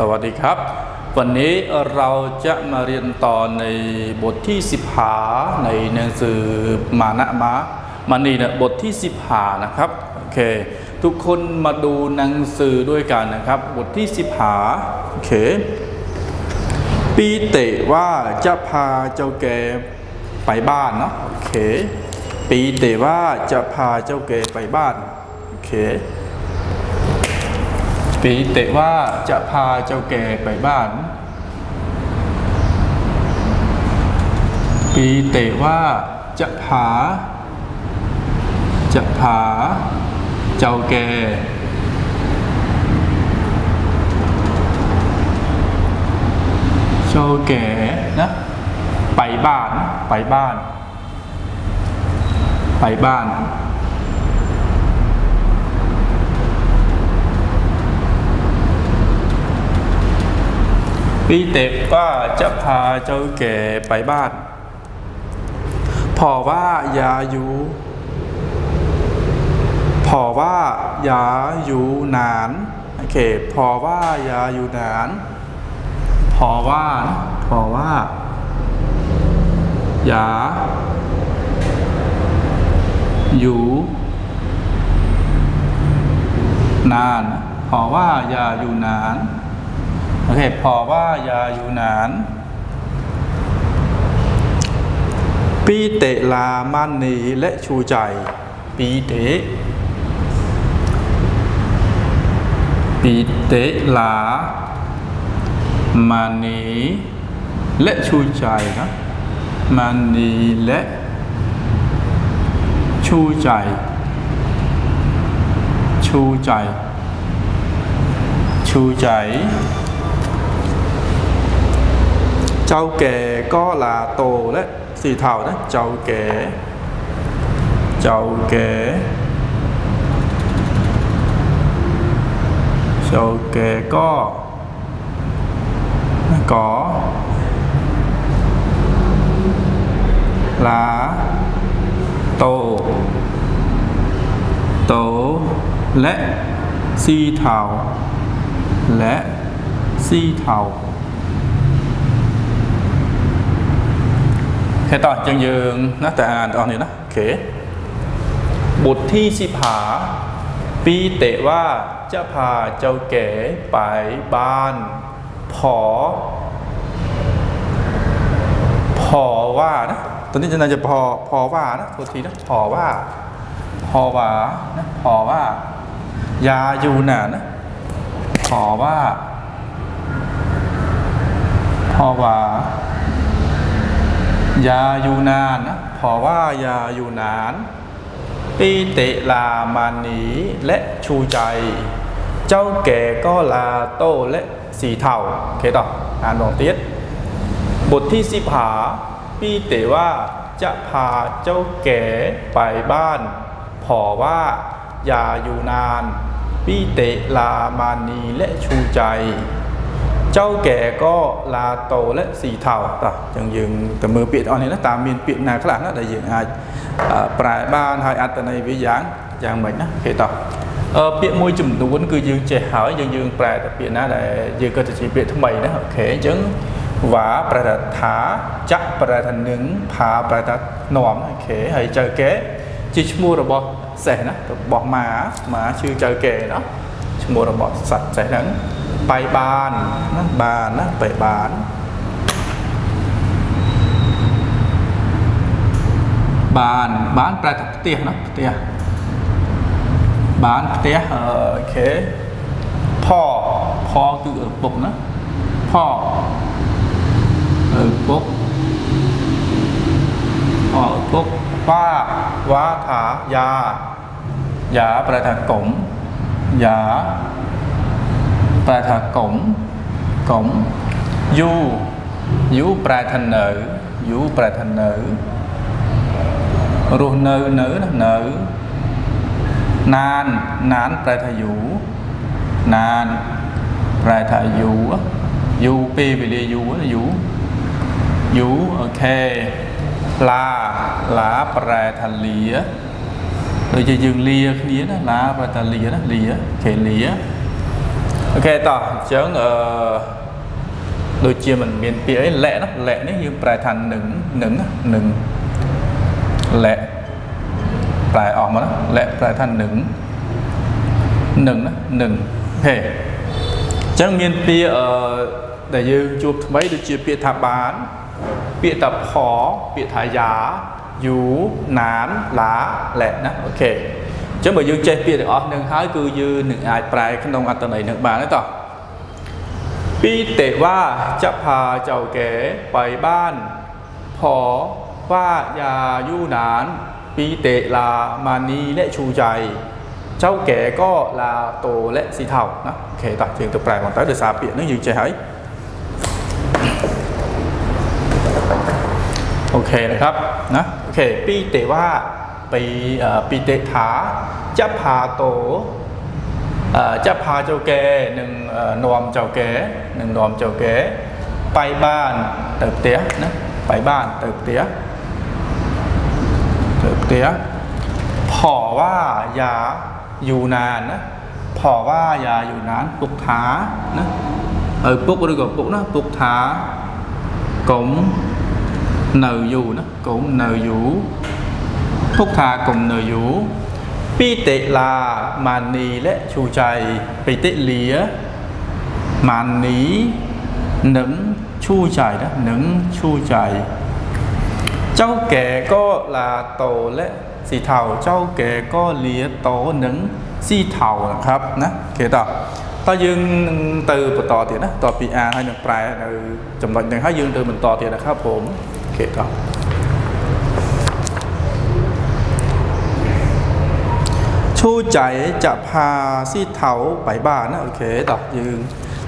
สวัสดีครับ วันนี้เราจะมาเรียนต่อในบทที่สิบหาในหนังสือมานะมะมานีเนี่ยบทที่สิบหานะครับโอเคทุกคนมาดูหนังสือด้วยกันนะครับ บทที่สิบหาโอเคปีเตว่าจะพาเจ้าแกไปบ้านเนาะโอเคปีเตว่าจะพาเจ้าแกไปบ้านโอเค ปีเตะว่าจะพาเจ้าแก่ไปบ้าน ปีเตะว่าจะพาจะพาเจ้าแก่เจ้าแก่นะไปบ้านไปบ้าน ไปบ้าน ปีเต็บว่าจะพาเจ้าแก่ไปบ้าน พอว่ายาอยู่ พอว่ายาอยู่นาน โอเค พอว่ายาอยู่นาน พอว่าพอว่า ยา อยู่ นาน พอว่ายาอยู่นาน โอเคพอว่ายาอยู่นาน ปีเตลามันนีและชูใจ ปีเตปีเตลามันนีและชูใจนะมันนีและชูใจ ชูใจ ชูใจ เจ้าแก่ก็ลาโตและสีเทานะเจ้าแก่เจ้าแก่ เจ้าแก่ต่อยังยืงนะแต่อ่านตอนนี้นะโอเคบทที่สิบหาปีเตะว่าจะพาเจ้าแก่ไปบ้านพอพอว่านะตอนนี้จะน่าจะพอพอว่านะโทษทีนะพอว่าพอว่านะพอว่า ยาอยู่น่ะนะพอว่าพอว่า ยาอยู่นานนะเพราะว่ายาอยู่นาน ปีเตะลามานีและชูใจ เจ้าแก่ก็ลาโต้และสีเทาเคต่ออ่านลงเตียดบทที่สิบหาปีเตะว่าจะพาเจ้าแก่ไปบ้านเพอว่ายาอยู่นาน ปีเตะลามานีและชูใจ ចូលកែកឡាតូលស៊ីថោតោះអញ្ចឹងយើងទៅមើលពាក្យទាំងនេះណាតើមានពាក្យណាខ្លះណាដែលយើងអាចប្រែបានហើយអត្តន័យវាយ៉ាងយ៉ាងម៉េចណាគេតោះពាក្យមួយចំនួនគឺយើងចេះហើយយើងយើងប្រែតែពាក្យណាដែលយើងក៏ជាពាក្យថ្មីណាអូខេអញ្ចឹងវ៉ាប្រែថាថាចាក់ប្រែថានឹងផាប្រែថានាំអូខេហើយចៅកែជាឈ្មោះរបស់សេះណារបស់ម៉ាម៉ាឈ្មោះចៅកែណា ឈ្មោះរបស់សត្វចេះហ្នឹងបៃបានណាបានណាបៃបានបានបានប្រែថាផ្ទះណាផ្ទះបានផ្ទះអូខេផផគឺឪពុកណាផឪពុកឪពុកវ៉ាវ៉ាថាយ៉ាយ៉ាប្រែថាកុំ อพ่อคือเออปุกนะพ่อเออปุกพ่อเออปุกป้าวาถายายาแปลจากกลมยา แปลថាកុំកុំយូយូប្រែថានៅយូប្រែថានៅរស់នៅនៅណានៅណានណានប្រែថាយូរណានប្រែថាយូរយូរពេលវេលាយូរណាយូរយូរអូខេឡាឡាប្រែថាលា ដូចជាយើងលាគ្នាណាឡាប្រែថាលាណាលាគេលាអូខេតោះអញ្ចឹងអឺដូចជាមិនមានពាក្យអីលែកណាលែកនេះយើងប្រែថានឹងនឹងនឹងលែកប្រែអស់មកណាលែកប្រែថានឹងនឹងណានឹងអូខេអញ្ចឹងមានពាក្យអឺដែលយើងជួបថ្មីដូចជាពាក្យថាបាន ពាក្យថាផពាក្យថាយ៉ា យូណានឡាលែកណាអូខេអញ្ចឹងបើយើងចេះពាក្យទាំងអស់នឹងហើយគឺយើងនឹងអាចប្រែក្នុងអត្ថន័យនឹងបានទេតោះពីទេว่าจะพาเจ้าแก่ไปบ้านพอว่าอย่าอยู่นาน ปีเตลามานีและชูใจ เจ้าแก่ก็ลาโตและสีเทานะโอเคต่อจึงตัวแปลของtới โดยสาเปียกនឹងយើងចេះហើយ โอเคนะครับนะโอเคปีเตว่าไปเอ่อปีเตถาจะพาโตเอ่อจะพาเจ้าแกหนึ่งเอ่อนวมเจ้าแกหนึ่งนวมเจ้าแกไปบ้านเติบเตี้ยนะไปบ้านเติบเตี้ยเติบเตี้ยพอว่าอย่าอยู่นานนะพอว่าอย่าอยู่นานปุกถานะเออปุกหรือก็ปุกนะปุกถา cũng nợ dù nó cũng nợ dù Phúc thà cùng nợ dù Pi tệ là mà nì lẽ chủ chạy Pi tệ lía mà ní nứng chu chạy đó nứng chu chạy Châu kẻ có là tổ lẽ สีเทาเจ้าแก่ก็เลียโตหนึ่งสีเทานะครับนะเขต่อถ้ายืนตือปต่อเถียนะต่อปีอาให้หนึ่งปลายจำนวนหนึ่งถ้ายืนตือมันต่อเถียนะครับผม เกตออกชู้ใจจะพาสีเทาไปบ้านนะโอเคต่อยืน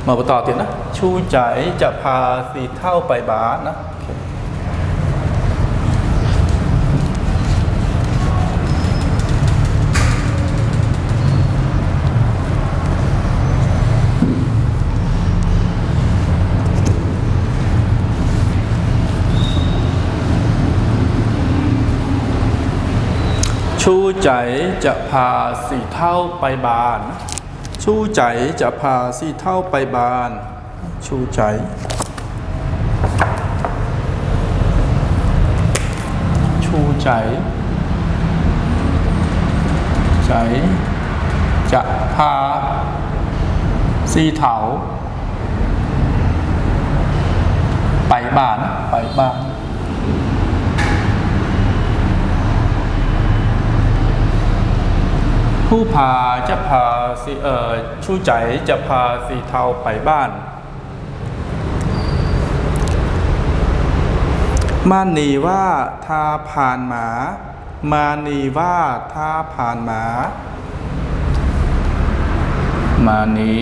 มาต่อเตียนนะชู้ใจจะพาสีเท่าไปบ้านนะ ใจจะพาสี่เท่าไปบาน ชูใจจะพาสี่เท่าไปบาน ชูใจชูใจ ใจ จะพาสีเถาไปบาน ไปบาน ผู้พาจะพาสีเอ่อชูใจจะพาสีเทาไปบ้าน มานีว่าถ้าผ่านหมา มานีว่าถ้าผ่านหมา มานี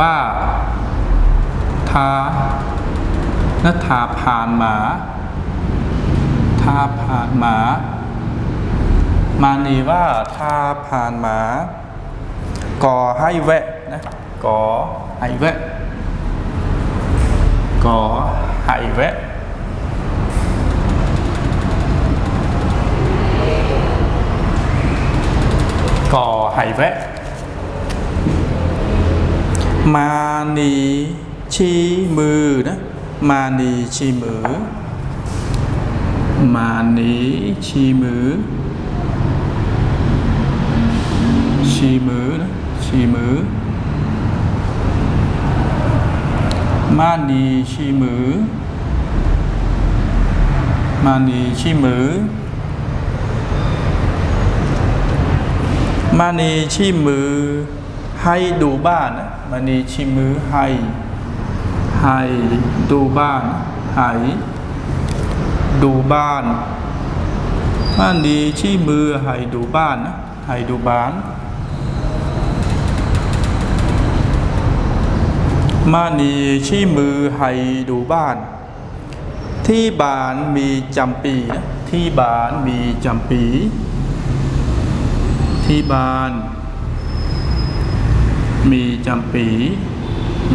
ว่าถ้านัทาผ่านหมาถ้าผ่านหมา มานีว่าถ้าผ่านมาก่อให้แวะนะก่อให้แวะก่อให้แวะก่อให้แวะมานีชี้มือนะมานีชี้มือมานีชี้มือ ชี้มือนะชี้มือ มานีชี้มือ มานีชี้มือ มานีชี้มือ ให้ดูบ้านนะมานีชี้มือให้ ให้ดูบ้านให้ดูบ้านมานีชี้มือให้ดูบ้านนะให้ดูบ้าน มานีชี้มือให้ดูบ้าน ที่บ้านมีจำปีนะที่บ้านมีจำปี ที่บ้าน มีจำปี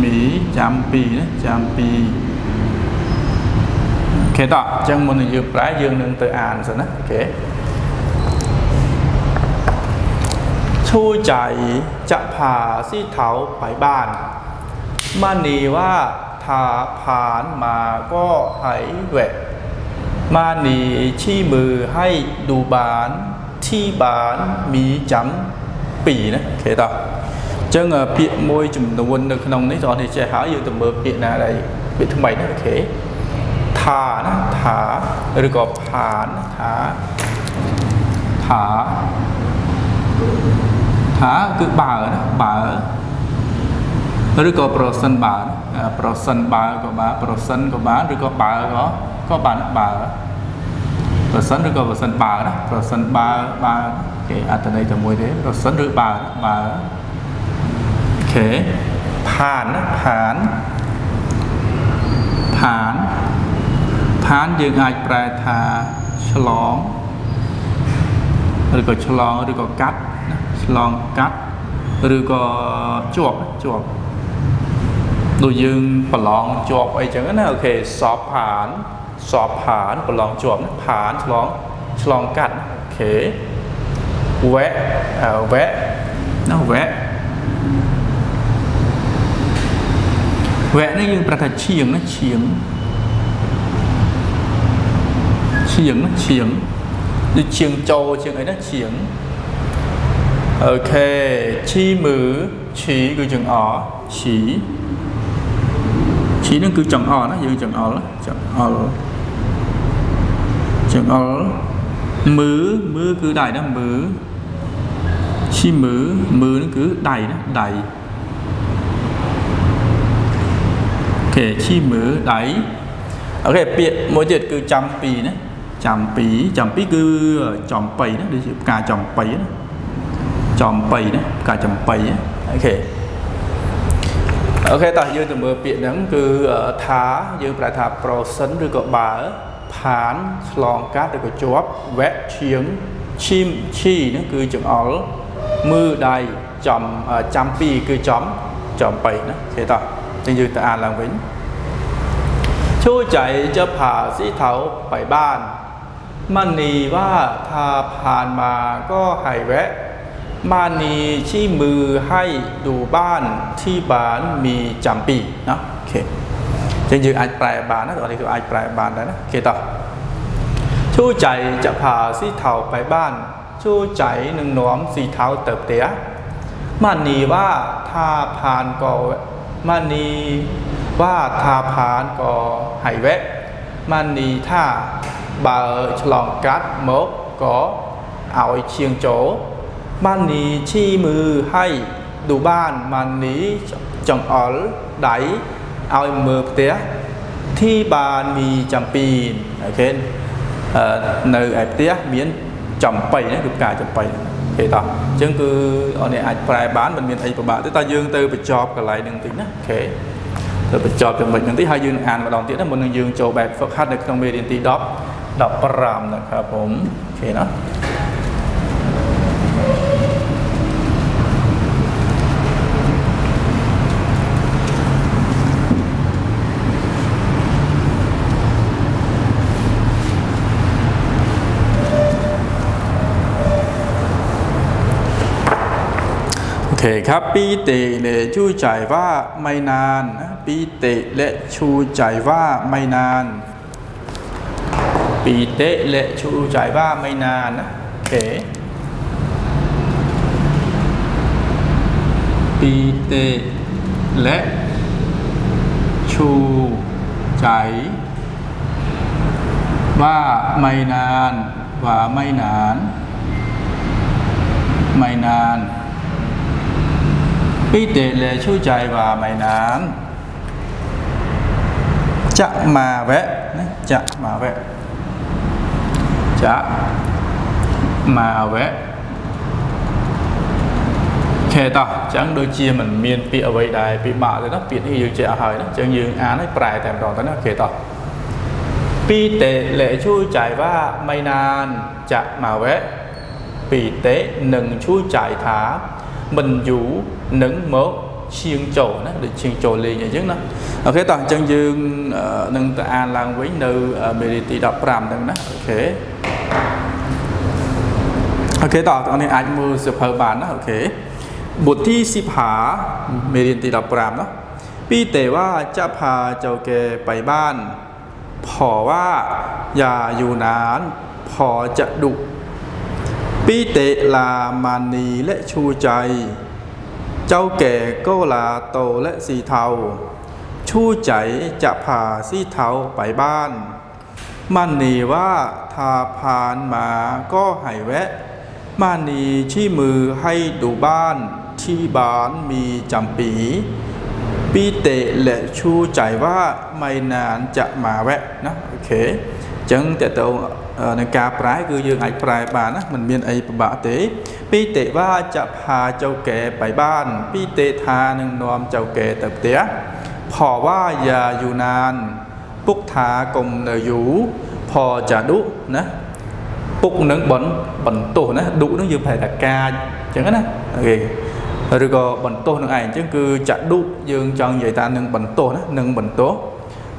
มีจำปีนะจำปีเคต่อจังมันอยู่ปลายยืนหนึ่งตัวอ่านสินะโอเคชูใจจะพาสีเท้าไปบ้าน มานีว่าทาผ่านมาก็หายแหวะ มานีชี้มือให้ดูบานที่บานมีจำปีนะโอเคต่อចឹងអឺពាក្យមួយចំនួននៅក្នុងនេះតោះនេះចេះហើយយើងទៅមើលពាក្យណាដែលពាក្យថ្មីណាអូខេថាណាថាឬក៏ផានថាថាថាគឺបើណាបើ ឬក៏ប្រសិនបើណាអឺប្រសិនបើក៏បានប្រសិនក៏បានឬក៏បើក៏ក៏បានបើប្រសិនឬក៏ប្រសិនបើណាប្រសិនបើបើគេអត្ថន័យតែមួយទេប្រសិនឬបើបើអូខេផានណាផានផានផានយើងអាចប្រែថាឆ្លងឬក៏ឆ្លងឬក៏កាត់ណាឆ្លងកាត់ឬក៏ជាប់ជាប់ ដូចយើងប្រឡងជាប់អីចឹងណាអូខេសອບផានសອບផានប្រឡងជាប់ណាផានឆ្លងឆ្លងកាត់អូខេវែអឺវែណាវែវែនេះយើងប្រកាសឈៀងណាឈៀងឈៀងណាឈៀងដូចឈៀងចូលឈៀងអីណាឈៀង អូខេឈីមើឈីគឺចង្អឈី ឈីនឹងគឺចង្អណាយើងចង្អល់ណាចង្អល់ចង្អល់មើមើគឺដៃណាមើឈីមើមើនឹងគឺដៃណាដៃអូខេឈីមើដៃអូខេពាក្យមួយទៀតគឺចាំពីណាចាំពីចាំពីគឺចំបៃណាដូចជាផ្កាចំបៃណា ចំបៃណាផ្កាចំបៃណាអូខេ អូខេតោះយើងទៅមើលពាក្យហ្នឹងគឺអឺថាយើងប្រែថាប្រសិនឬក៏បើផានឆ្លងកាត់ឬក៏ជាប់វែកឈៀងឈីមឈីហ្នឹងគឺចង្អុលមើលដៃចំអឺចាំពីគឺចំចំបៃណាអូខេតោះចឹងយើងទៅអានឡើងវិញช่วยใจจะพาสีเทาไปบ้าน มันนีว่าถ้าผ่านมาก็ให้แวะ มานีชี้มือให้ดูบ้านที่บ้านมีจำปีเนาะโอเคจริงๆอาจแปลบ้านนะตอนนี้คืออาจแปลบ้านได้นะโอเคต่อชู้ใจจะพาสีเทาไปบ้าน ชู้ใจหนึ่งน้อมสีเทาเติบเตียมานีว่าถ้าผ่านก็มานีว่าถ้าผ่านก็หายแวะมานีถ้าบ่าฉลองกัดมกก็เอาเชียงโจ อให้ดูบ้านបាននីចង្អុលដៃឲ្យមើលផ្ទះที่បានมีចំពីអូខេអឺនៅឯផ្ទះមានចំបៃណាគឺផ្កាចំបៃគេតោះអញ្ចឹងគឺអននេះអាចប្រែបានមិនមានអីពិបាកទេតែយើងទៅបញ្ចប់កន្លែងហ្នឹងតិចណាអូខេទៅបញ្ចប់ចំណុចហ្នឹងតិចហើយយើងអានម្ដងទៀតណាមុននឹងយើងចូលបែបហ្វឹកហាត់នៅក្នុងមេរៀនទី10 15นะครับผมโอเคเนาะ เคครับปีติและชูใจว่าไม่นานนะปีติและชูใจว่าไม่นานปีเตะและชูใจว่าไม่นานนะโอเคปีเตะและชูใจว่าไม่นานว่าไม่นาน ไม่นาน y tỷ lệ chui chạy và mày nán chạm mà vẽ. Chạm mà vẽ. Chạm mà vẽ. Khê ta, chẳng đôi chia mình miên bị ở vậy đài bị mạ rồi nó bị như dương chạy hơi đó. Chẳng dương án ấy prai tèm đòn tới nó khê ta. Pi tệ lệ chui chạy và mày nán chạm mà vẽ. Pi tế nâng chui chạy thả. mình vũ nâng mốt เชียงโจนะหรือเชียงโจเลยอย่างนี้นะโอเคต่อจังยืนนึงตาลางไว้ในเมริตีดับพรามดังนะโอเคโอเคต่อตอนนี้อาจมือเสือเพอบานนะโอเคบทที่สิบหาเมริตีดับพรามเนาะพี่เตว่าจะพาเจ้าแกไปบ้าน พอว่าอย่าอยู่นาน พอจะดุ ปิเตลามานีและชูใจ เจ้าแก่ก็ลาโตและสีเทา ชูใจจะพาสีเทาไปบ้านมันนีว่าทาพานมาก็ให้แวะมานีชี้มือให้ดูบ้าน ที่บ้านมีจำปีปีเตะและชูใจว่าไม่นานจะมาแวะนะโอเคจังแต่ตรง នឹងការប្រែគឺយើងអាចប្រែបានណាมันមានអីពិបាកទេពីតិវាចផាចៅកែបៃបាន ពីទេថានឹងនាំចៅកែទៅផ្ទះផវាយាយូណាន ពុកថាកុំនៅយូផចាឌុណាពុកនឹងបន្បន្ទោសណាឌុនឹងយើងប្រែថាកាចអញ្ចឹងណាអូខេឬក៏បន្ទោសនឹងឯងអញ្ចឹងគឺចាឌុយើងចង់និយាយថានឹងបន្ទោសណានឹងបន្ទោស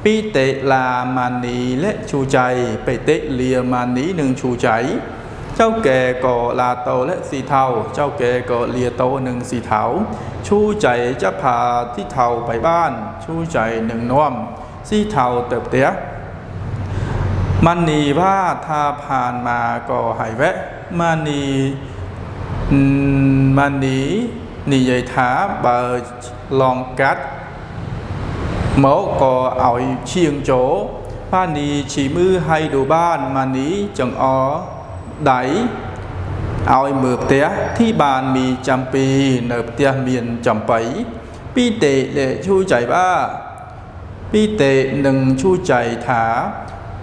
ปิเตลามานีและชูใจไปเตเลียมานีหนึ่งชูใจ เจ้าแก่ก่อลาโตและสีเทาเจ้าแก่ก่อเลียโตหนึ่งสีเทาชูใจจะพาที่เทาไปบ้าน ชูใจหนึ่งน้อมสีเทาเติบเตะยมันนีว่าทาผ่านมาก็หายแวะมานีมันนีนี่ใหญ่ถาเบอร์ลองกัด មកក៏ឲ្យឈៀងចូលបានីឈីមឺហៃដូបានម៉ានីចង្អដៃឲ្យមើលផ្ទះទីបានមីចំពីនៅផ្ទះមានចំបៃពីតេលេឈូចៃបាពីតេនឹងឈូចៃថា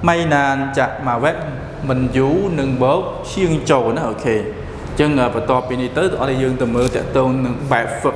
ម៉ៃណានចាក់មកវេមិនយូរនឹងបោកឈៀងចូលណាអូខេអញ្ចឹងបន្ទាប់ពីនេះទៅអរយើងទៅមើលតកតងនឹងបែបហ្វឹក